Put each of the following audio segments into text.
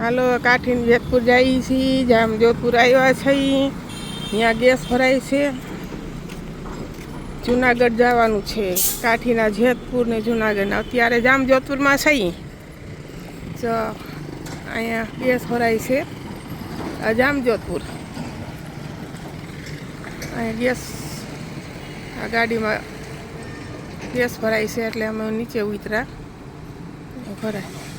હાલો, કાઠીને જેતપુર જઈએ છીએ જામ જોધપુર આવ્યા છીએ ત્યાં ગેસ ભરાય છે. જુનાગઢ જવાનું છે. કાઠીના જેતપુર ને જુનાગઢના. અત્યારે જામ જોધપુરમાં છીએ તો અહીંયા ગેસ ભરાય છે. જામ જોધપુર. અહીંયા ગેસ, આ ગાડીમાં ગેસ ભરાય છે એટલે અમે નીચે ઉતરા. ભરાય.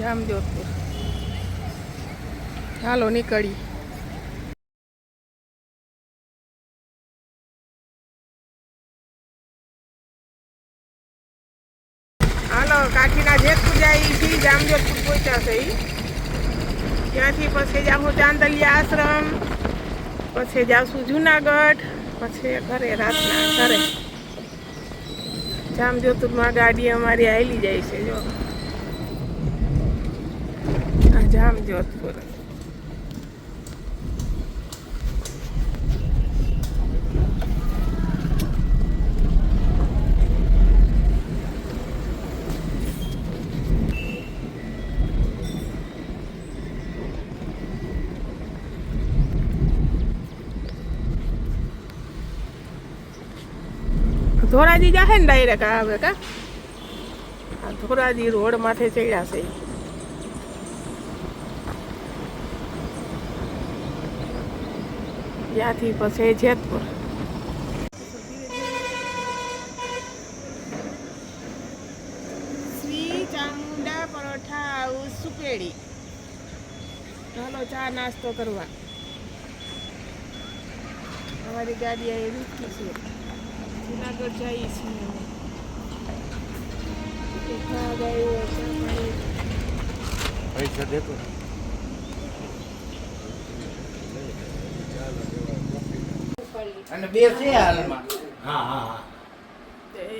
જામ જોધપુર હાલો, નીકળી. હાલો, કાઠીના જેતપુર જાય છે જામજોધપુર પહોંચ્યા છે. ત્યાંથી પછી જાઉં ચાંદલિયા આશ્રમ, પછી જાઉં જુનાગઢ, પછી ઘરે રાતના ઘરે. જામજોધપુરમાં ગાડી અમારી આવેલી જાય છે, જો. આ જામજોધપુર ધોરાજી જાહે ને ડાયરેક્ટ આવે કા? ધોરાજી રોડ માથે ચડ્યા છે. ત્યાંથી પછી જેતપુર. શ્રી ચામુંડા પરોઠા હાઉસ સુકેડી ચાલો ચા નાસ્તો કરવા. અમારી ગાડી અહીં રૂકી છે. જુનાગઢ જઈએ છીએ અમે. ખાવા ગયું પૈસા દેતો. અને બે છે હાલમાં. હા હા હા.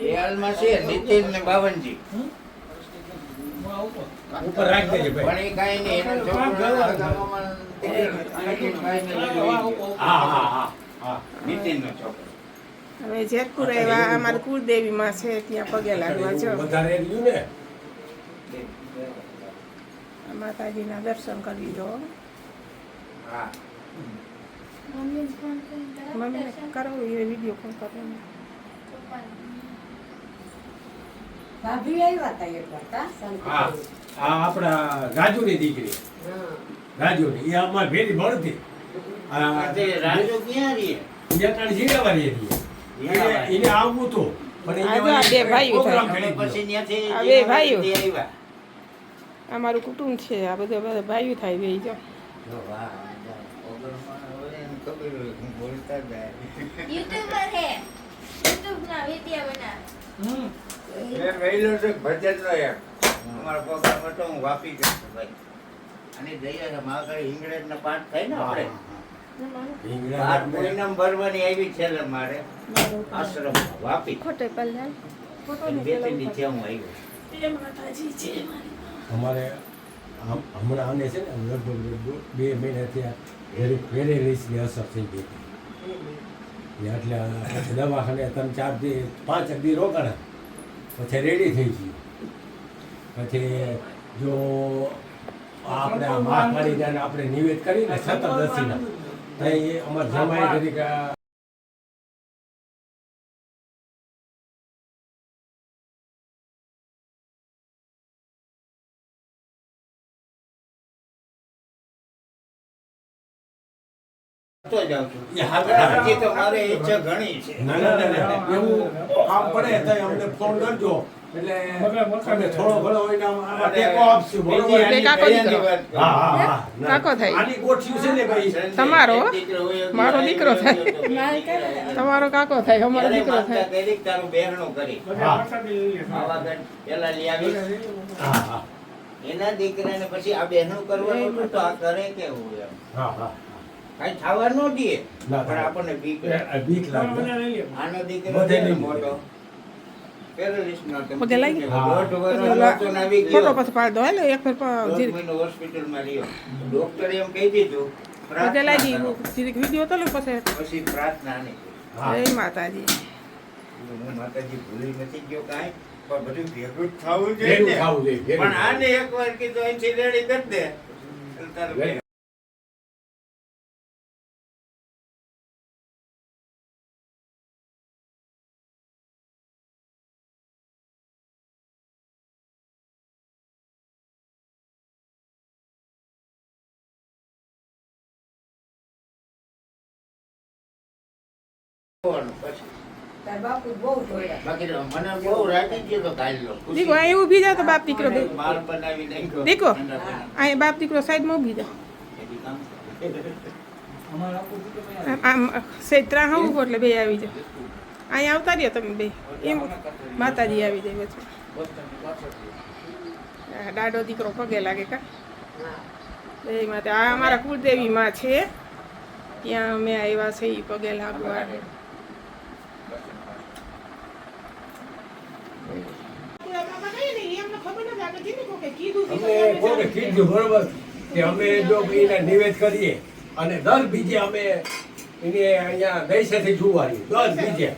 બે હાલમાં છે નીતિન ને બાવનજી ઉપર રાખી દેજે ભાઈ. પણ એ કાંઈ નહીં એનો છોકરો ગામમાં નીતિનભાઈને લીધો. હા હા હા. હા નીતિનનો છોકરો અમે જેતપુર આવ્યા અમારા કુળદેવીમાં છે ત્યાં પગે લાગવા જો. વધારે ને? માતાજીના દર્શન કરી દો હા. મમ્મીને કરો એ વીડિયો કોલ કરો ભાભી આવ્યા હતા એક વાર હા આ આપણા રાજુની દીકરી. રાજુની એ અમાર ભેરી ભણતી રાજુ ક્યાં રહીએ. એને આવવું તો. અમારું કુટુંબ છે આ બધા બધા ભાઈઓ થાય બે જો. વાહ, ખબર હોય, હું બોલતા જાય. યુટ્યુબર હે. યુટ્યુબ ના વિડિયો બના એ વહેલો છે ભજનનો એક. અમારા પ્રોગ્રામ હતો હું વાપી ગયો ભાઈ. અને દયા છે મહાકાળી હિંગળાજના પાઠ થાય ને આપણે. પાઠ ભરવાની આવી છે મારે આશ્રમ વાપી. ખોટે પલ્લા બે ત્રણ દી હું આવ્યો મારી અમારે આમ- હમણાં આને છે ને લગભગ લગભગ બે મહિના થયા વેરી વેરેલિસની અસર થઈ ગઈ હતી. એટલે દવાખાને તમે ચાર દી પાંચ દી રોકાણા. પછી રેડી થઈ ગયું. પછી જો આપણે આ મહાકાળી ને આપણે નિવેદ કરીને સતત તો એ અમારે જમાઈ તરીકે તો જાઉં છું એ હા, હા. હજી તો મારે ઈચ્છા ઘણી છે. ના ના ના ના એવું કામ પડે તો અમને ફોન કરજો. એટલે થોડો ઘણો હોય આમાં ટેકો આપશું કાકો થાય. આની ગોઠિયું છે ને ભાઈ? તમારો? મારો દીકરો થાય. તમારો કાકો થાય અમારો દીકરો થાય. કરી તારું બહેરણું કરી. હા. પેલા લઈ આવી એના દીકરાને પછી આ બહેનું કરવાનું તો આ કરે કેવું એમ? હા હા. કાંઈ થવા ન દે. ના પણ. આપણને બીક બીક લાગે. આનો દીકરો બધે છે મોટો. પણ આને એક વાર કીધું ઓલા હતો દીકો અહીં ઊભી તો બાપ દીકરો. દીકો અહીં બાપ દીકરો સાઈડમાં ઊભી જાઓ. આમ સૈત્રા હા ઊભો એટલે બે આવી જાઓ. અહીં આવતા રહ્યો તમે બે. એમ માતાજી આવી જાય વચમાં દાડો દીકરો પગે લાગે કા? બે માટે આ અમારા કુળદેવી માં છે. ત્યાં અમે આવ્યા છે એ પગે લાગવા. અમને કોને કીધું બરોબર? કે અમે જો એને નિવેદ કરીએ અને દર બીજે અમે એને અહીંયા દહીસેથી જોવાની દર બીજે.